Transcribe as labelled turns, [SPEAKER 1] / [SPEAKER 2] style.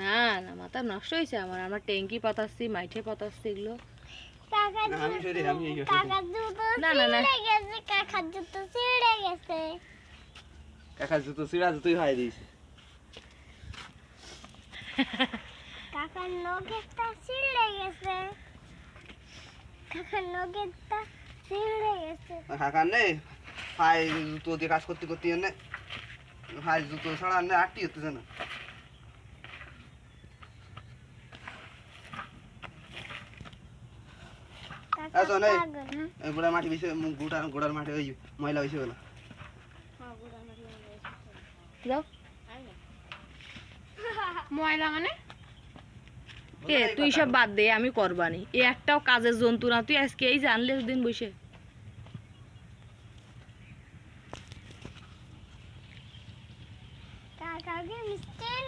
[SPEAKER 1] না না মাথা নষ্ট হয়েছে আমার। আমার ট্যাঙ্কি পাতাচ্ছি মাইঠে পাতাচ্ছি এগুলো।
[SPEAKER 2] কাকা
[SPEAKER 3] না,
[SPEAKER 2] কাকার
[SPEAKER 1] না, না, না।
[SPEAKER 2] ছিঁড়ে গেছে কাকার জুতো ছিঁড়ে গেছে।
[SPEAKER 3] কাকার জুতো সিরা জুতোই হাই দিয়েছে।
[SPEAKER 2] কাকার নখেরটা ছিঁড়ে গেছে। কাকার নখেরটা ছিঁড়ে গেছে।
[SPEAKER 3] কাকার নেই। জুতো দিয়ে কাজ করতে করতে হাই জুতো ছাড়া নে আটটি হতেছে না
[SPEAKER 2] কাকা
[SPEAKER 3] আসো, নেই।
[SPEAKER 2] পাগল
[SPEAKER 3] এই গোড়ার মাটি বেশি গোড়ার গোড়ার মাটি ওই ময়লা বেশি হলো
[SPEAKER 4] ময়লা মানে
[SPEAKER 1] এ তুই সব বাদ দে আমি করবানি এ একটাও কাজের জন্তু না। তুই আজকে এই জানলে দিন বসে। I'm gonna stay.